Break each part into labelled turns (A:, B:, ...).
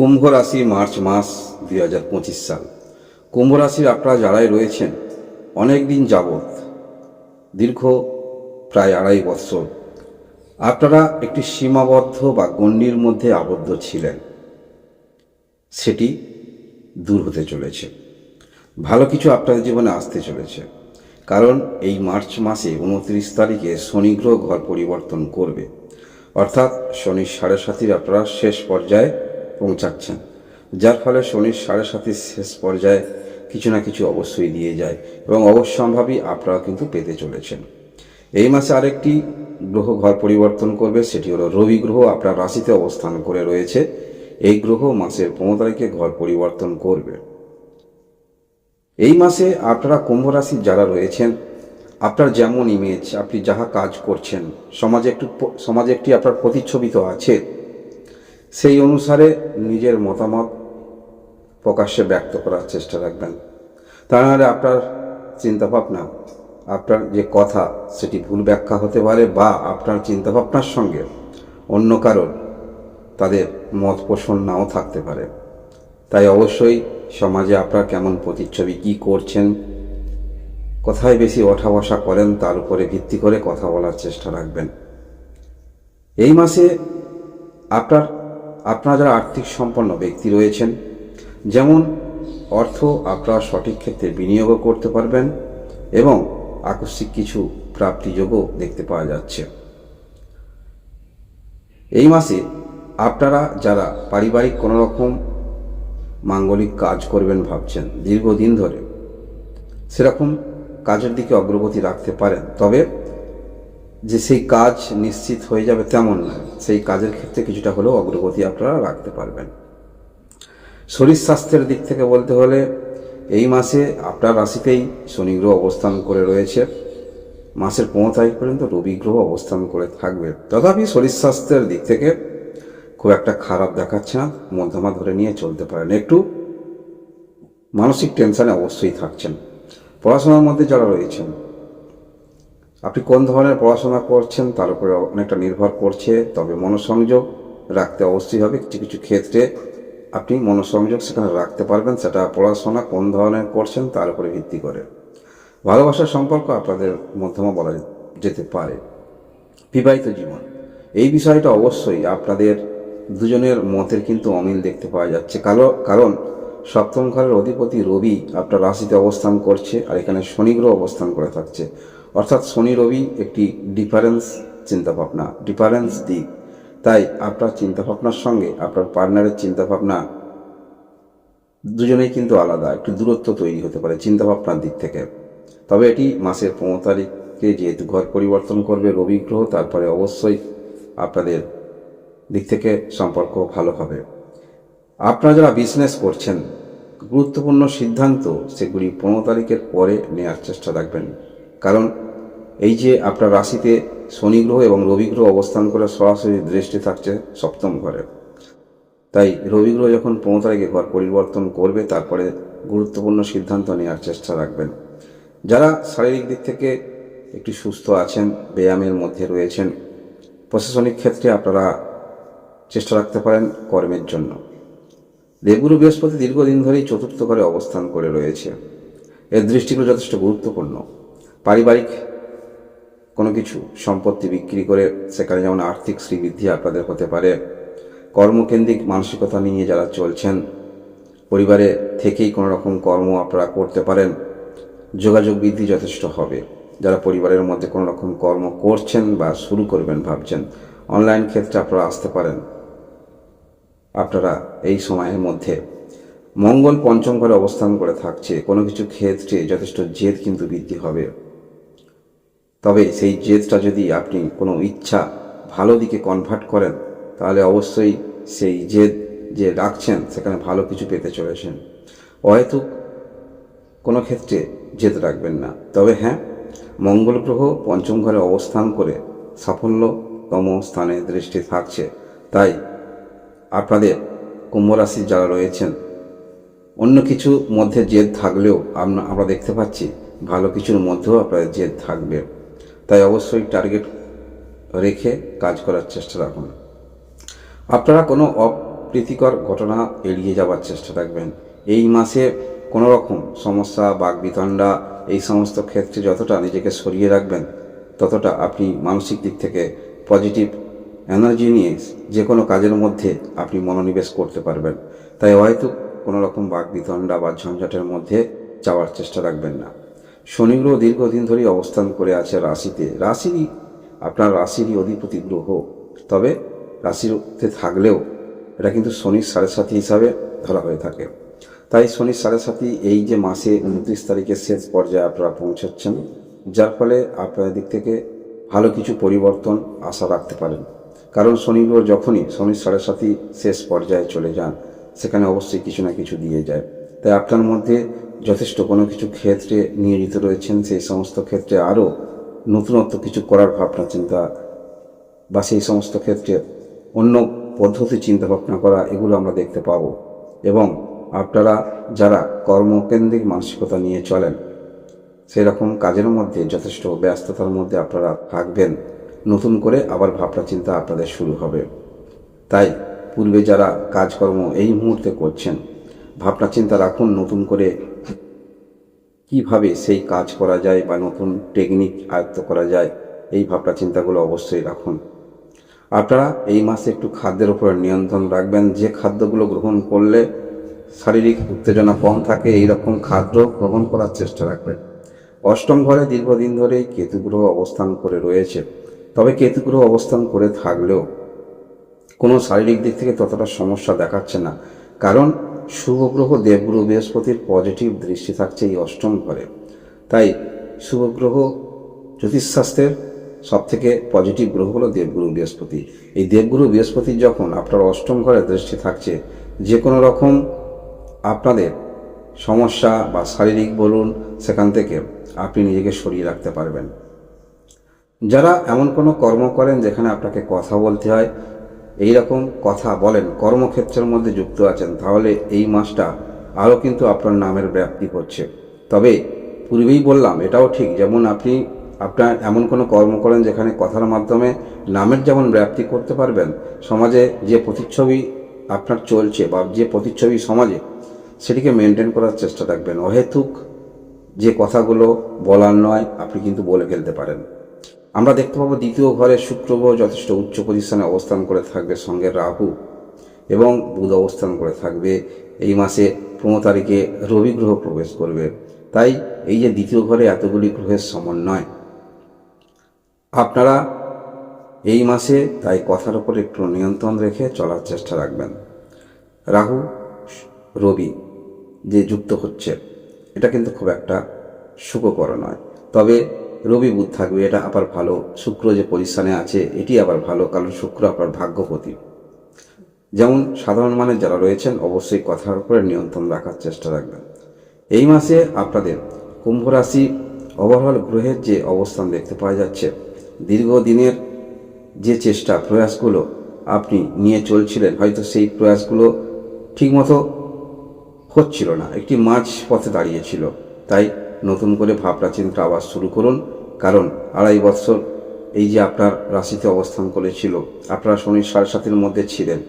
A: কুম্ভ রাশি মার্চ মাস দুই হাজার পঁচিশ সাল। কুম্ভ রাশির আপনারা যারাই রয়েছেন, অনেক দিন যাবৎ, দীর্ঘ প্রায় আড়াই বৎসর, আপনারা একটি সীমাবদ্ধ বা গণ্ডির মধ্যে আবদ্ধ ছিলেন। সেটি দূর হতে চলেছে। ভালো কিছু আপনাদের জীবনে আসতে চলেছে। কারণ এই মার্চ মাসে উনত্রিশ তারিখে শনি গ্রহ ঘর পরিবর্তন করবে। অর্থাৎ শনির সাড়ে সাতির আপনারা শেষ পর্যায়ে পৌঁছাচ্ছেন, যার ফলে শনির সাড়ে সাতির শেষ পর্যায়ে কিছু না কিছু অবশ্যই দিয়ে যায় এবং অবশ্যম্ভাবী আপনারা কিন্তু পেতে চলেছেন। এই মাসে আরেকটি গ্রহ ঘর পরিবর্তন করবে, সেটি হলো রবি গ্রহ, আপনার রাশিতে অবস্থান করে রয়েছে। এই গ্রহ মাসের পনেরো তারিখে ঘর পরিবর্তন করবে। এই মাসে আপনারা কুম্ভ রাশির যারা রয়েছেন, আপনার যেমন ইমেজ আপনি যাহা কাজ করছেন, সমাজে একটু সমাজে একটি আপনার প্রতিচ্ছবি তো আছে। সেই অনুসারে নিজের মতামত প্রকাশ্যে ব্যক্ত করার চেষ্টা রাখবেন। তা নাহলে আপনার চিন্তাভাবনা, আপনার যে কথা, সেটি ভুল ব্যাখ্যা হতে পারে বা আপনার চিন্তাভাবনার সঙ্গে অন্য কারোর তাদের মত পোষণ নাও থাকতে পারে। তাই অবশ্যই সমাজে আপনার কেমন প্রতিচ্ছবি, কী করছেন, কোথায় বেশি ওঠা বসা করেন, তার উপরে ভিত্তি করে কথা বলার চেষ্টা রাখবেন। এই মাসে আপনার আপনারা যারা আর্থিক সম্পন্ন ব্যক্তি রয়েছেন, যেমন অর্থ আপনারা সঠিক ক্ষেত্রে বিনিয়োগও করতে পারবেন এবং আকস্মিক কিছু প্রাপ্তিযোগও দেখতে পাওয়া যাচ্ছে। এই মাসে আপনারা যারা পারিবারিক কোনো রকম মাঙ্গলিক কাজ করবেন ভাবছেন, দীর্ঘদিন ধরে সেরকম কাজের দিকে অগ্রগতি রাখতে পারেন, তবে যে সেই কাজ নিশ্চিত হয়ে যাবে তেমন নয় সেই কাজের ক্ষেত্রে কিছুটা হলেও অগ্রগতি আপনারা রাখতে পারবেন। শরীর স্বাস্থ্যের দিক থেকে বলতে হলে এই মাসে আপনার রাশিতেই শনি গ্রহ অবস্থান করে রয়েছে। মাসের পনেরো তারিখ পর্যন্ত রবি গ্রহ অবস্থান করে থাকবে। তথাপি শরীর স্বাস্থ্যের দিক থেকে খুব একটা খারাপ দেখাচ্ছে না, মধ্যমা ধরে নিয়ে চলতে পারেন। একটু মানসিক টেনশানে অবশ্যই থাকছেন। পড়াশোনার মধ্যে যারা রয়েছেন আপনি কোন ধরনের পড়াশোনা করছেন তার উপরে অনেকটা নির্ভর করছে, তবে মনোসংযোগ রাখতে অবশ্যই হবে। কিছু কিছু ক্ষেত্রে আপনি মনোসংযোগ সেখানে রাখতে পারবেন, সেটা পড়াশোনা কোন ধরনের করছেন তার উপরে ভিত্তি করে। ভালোবাসার সম্পর্ক আপনাদের মধ্যমা বলা যেতে পারে। বিবাহিত জীবন। এই বিষয়টা অবশ্যই আপনাদের দুজনের মতের কিন্তু অমিল দেখতে পাওয়া যাচ্ছে। কারও কারণ সপ্তম ঘরের অধিপতি রবি আপনার রাশিতে অবস্থান করছে আর এখানে শনিগ্রহ অবস্থান করে থাকছে। অর্থাৎ শনি রবি একটি ডিফারেন্স চিন্তাভাবনা ডিফারেন্স দিক। তাই আপনার চিন্তাভাবনার সঙ্গে আপনার পার্টনারের চিন্তাভাবনা দুজনেই কিন্তু আলাদা, একটু দূরত্ব তৈরি হতে পারে চিন্তাভাবনার দিক থেকে। তবে এটি মাসের পনেরো তারিখে যেহেতু ঘর পরিবর্তন করবে রবি গ্রহ, তারপরে অবশ্যই আপনাদের দিক থেকে সম্পর্ক ভালো হবে। আপনারা যারা বিজনেস করছেন, গুরুত্বপূর্ণ সিদ্ধান্ত সেগুলি পনেরো তারিখের পরে নেওয়ার চেষ্টা রাখবেন। কারণ এই যে আপনার রাশিতে শনি গ্রহ এবং রবি গ্রহ অবস্থান করে সরাসরি দৃষ্টি থাকছে সপ্তম ঘরে। তাই রবি গ্রহ যখন পনেরো তারিখে ঘর পরিবর্তন করবে, তারপরে গুরুত্বপূর্ণ সিদ্ধান্ত নেওয়ার চেষ্টা রাখবেন। যারা শারীরিক দিক থেকে একটু সুস্থ আছেন, ব্যায়ামের মধ্যে রয়েছেন, প্রশাসনিক ক্ষেত্রে আপনারা চেষ্টা রাখতে পারেন কর্মের জন্য। দেবগুরু বৃহস্পতি দীর্ঘদিন ধরেই চতুর্থ ঘরে অবস্থান করে রয়েছে। এর দৃষ্টিগুলো যথেষ্ট গুরুত্বপূর্ণ। পারিবারিক কোনো কিছু সম্পত্তি বিক্রি করে সেখানে যেমন আর্থিক শ্রীবৃদ্ধি আপনাদের হতে পারে, কর্মকেন্দ্রিক মানসিকতা নিয়ে যারা চলছেন, পরিবারে থেকেই কোনো রকম কর্ম আপনারা করতে পারেন, যোগাযোগ বৃদ্ধি যথেষ্ট হবে। যারা পরিবারের মধ্যে কোনো রকম কর্ম করছেন বা শুরু করবেন ভাবছেন, অনলাইন ক্ষেত্রে আপনারা আসতে পারেন। আপনারা এই সময়ের মধ্যে মঙ্গল পঞ্চম ঘরে অবস্থান করে থাকছে। কোনো কিছু ক্ষেত্রে যথেষ্ট জেদ কিন্তু বৃদ্ধি হবে। তবে সেই জেদটা যদি আপনি কোনো ইচ্ছা ভালো দিকে কনভার্ট করেন, তাহলে অবশ্যই সেই জেদ যে রাখছেন, সেখানে ভালো কিছু পেতে চলেছেন। অহেতুক কোনো ক্ষেত্রে জেদ রাখবেন না। তবে হ্যাঁ মঙ্গল গ্রহ পঞ্চম ঘরে অবস্থান করে সাফল্যতম স্থানে দৃষ্টি থাকছে। তাই আপনাদের কুম্ভ রাশির যারা রয়েছেন, অন্য কিছু মধ্যে জেদ থাকলেও আমরা দেখতে পাচ্ছি ভালো কিছুর মধ্যেও আপনাদের জেদ থাকবে। তাই অবশ্যই টার্গেট রেখে কাজ করার চেষ্টা রাখুন। আপনারা কোনো অপ্রীতিকর ঘটনা এড়িয়ে যাওয়ার চেষ্টা রাখবেন। এই মাসে কোনো রকম সমস্যা, বাগবিতণ্ডা, এই সমস্ত ক্ষেত্রে যতটা নিজেকে সরিয়ে রাখবেন, ততটা আপনি মানসিক দিক থেকে পজিটিভ এনার্জি নিয়ে যে কোনো কাজের মধ্যে আপনি মনোনিবেশ করতে পারবেন। তাই হয়তো কোনো রকম বাগবিতণ্ডা বা ঝঞ্ঝাটের মধ্যে যাওয়ার চেষ্টা রাখবেন না। শনি গ্রহ দীর্ঘদিন ধরেই অবস্থান করে আছে রাশিতে। রাশিরই আপনার রাশিরই অধিপতি গ্রহ। তবে রাশিতে থাকলেও এটা কিন্তু শনির সাড়ে সাথী হিসাবে ধরা হয়ে থাকে। তাই শনির সাড়ে সাথী এই যে মাসে উনত্রিশ তারিখের শেষ পর্যায়ে আপনারা পৌঁছাচ্ছেন, যার ফলে আপনাদের দিক থেকে ভালো কিছু পরিবর্তন আশা রাখতে পারেন। কারণ শনি গ্রহ যখনই শনির সাড়ে সাথী শেষ পর্যায়ে চলে যান, সেখানে অবশ্যই কিছু না কিছু দিয়ে যায়। তাই আপনার মধ্যে যথেষ্ট কোনো কিছু ক্ষেত্রে নিয়োজিত রয়েছেন, সেই সমস্ত ক্ষেত্রে আরও নতুনত্ব কিছু করার ভাবনা, চিন্তা, বা সেই সমস্ত ক্ষেত্রে অন্য পদ্ধতি চিন্তা ভাবনা করা, এগুলো আমরা দেখতে পাবো। এবং আপনারা যারা কর্মকেন্দ্রিক মানসিকতা নিয়ে চলেন সেই রকম কাজের মধ্যে যথেষ্ট ব্যস্ততার মধ্যে আপনারা থাকবেন। নতুন করে আবার ভাবনা, চিন্তা আপনাদের শুরু হবে। তাই পূর্বে যারা কাজকর্ম এই মুহূর্তে করছেন ভাবনা চিন্তা রাখুন, নতুন করে কীভাবে সেই কাজ করা যায় বা নতুন টেকনিক আয়ত্ত করা যায়, এই ভাবনা চিন্তাগুলো অবশ্যই রাখুন। আপনারা এই মাসে একটু খাদ্যের উপর নিয়ন্ত্রণ রাখবেন। যে খাদ্যগুলো গ্রহণ করলে শারীরিক উত্তেজনা কম থাকে, এই রকম খাদ্য গ্রহণ করার চেষ্টা রাখবেন। অষ্টম ঘরে দীর্ঘদিন ধরেই কেতুগ্রহ অবস্থান করে রয়েছে। তবে কেতুগ্রহ অবস্থান করে থাকলেও কোনো শারীরিক দিক থেকে ততটা সমস্যা দেখাচ্ছে না। কারণ শুভ গ্রহ দেবগুরু বৃহস্পতির পজিটিভ দৃষ্টি থাকছে এই অষ্টম ঘরে। তাই শুভ গ্রহ জ্যোতিষশাস্ত্রের সব থেকে পজিটিভ গ্রহ হলো দেবগুরু বৃহস্পতি। এই দেবগুরু বৃহস্পতির যখন আপনার অষ্টম ঘরে দৃষ্টি থাকছে, যে কোনো রকম আপনাদের সমস্যা বা শারীরিক বলুন, সেখান থেকে আপনি নিজেকে সরিয়ে রাখতে পারবেন। যারা এমন কোনো কর্ম করেন যেখানে আপনাকে কথা বলতে হয় এই রকম কথা বলেন, কর্মক্ষেত্রের মধ্যে যুক্ত আছেন, তাহলে এই মাসটা আরও কিন্তু আপনার নামের ব্যাপ্তি করছে তবে পূর্বেই বললাম, এটাও ঠিক, যেমন আপনি আপনার এমন কোনো কর্ম করেন যেখানে কথার মাধ্যমে নামের যেমন ব্যাপ্তি করতে পারবেন, সমাজে যে প্রতিচ্ছবি আপনার চলছে বা যে প্রতিচ্ছবি সমাজে, সেটিকে মেনটেন করার চেষ্টা রাখবেন। অহেতুক যে কথাগুলো বলার নয়, আপনি কিন্তু বলে ফেলতে পারেন। আমরা দেখতে পাবো দ্বিতীয় ঘরে শুক্র গ্রহ যথেষ্ট উচ্চ পজিশনে অবস্থান করে থাকবে সঙ্গে রাহু এবং বুধ অবস্থান করে থাকবে। এই মাসে পনেরো তারিখে রবি গ্রহ প্রবেশ করবে। তাই এই যে দ্বিতীয় ঘরে এতগুলি গ্রহের সমন্বয়, আপনারা এই মাসে তাই কথার উপর একটু নিয়ন্ত্রণ রেখে চলার চেষ্টা রাখবেন। রাহু, রবি যে যুক্ত হচ্ছে, এটা কিন্তু খুব একটা সুখকর নয়। তবে রবি বুধ থাকবে, এটা আবার ভালো। শুক্র যে পজিশনে আছে, এটি আবার ভালো, কারণ শুক্র আপনার ভাগ্যপতি। যেমন সাধারণ মানের যারা রয়েছেন, অবশ্যই কথার উপরে নিয়ন্ত্রণ রাখার চেষ্টা রাখবেন। এই মাসে আপনাদের কুম্ভ রাশি ওভারঅল গ্রহের যে অবস্থান দেখতে পাওয়া যাচ্ছে, দীর্ঘদিনের যে চেষ্টা, প্রয়াসগুলো আপনি নিয়ে চলছিলেন, হয়তো সেই প্রয়াসগুলো ঠিকমতো হচ্ছিল না, একটি মাঝ পথে দাঁড়িয়েছিল। তাই নতুন করে ভাবনা চিন্তা আবার শুরু করুন। কারণ আড়াই বছর এই যে আপনার রাশিতে অবস্থান করেছিল, আপনারা শনির সাড়ে সাতের মধ্যে ছিলেন।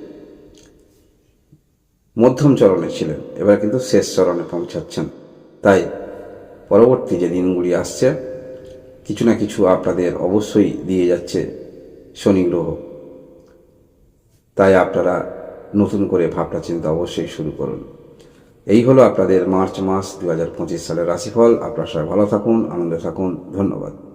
A: মধ্যম চরণে ছিলেন, এবার কিন্তু শেষ চরণে পৌঁছাচ্ছেন। তাই পরবর্তী যে দিনগুলি আসছে, কিছু না কিছু আপনাদের অবশ্যই দিয়ে যাচ্ছে শনি গ্রহ। তাই আপনারা নতুন করে ভাবনা চিন্তা অবশ্যই শুরু করুন। এই হলো আপনাদের মার্চ মাস দু হাজার পঁচিশ সালের রাশিফল। আপনার সবাই ভালো থাকুন, আনন্দে থাকুন। ধন্যবাদ।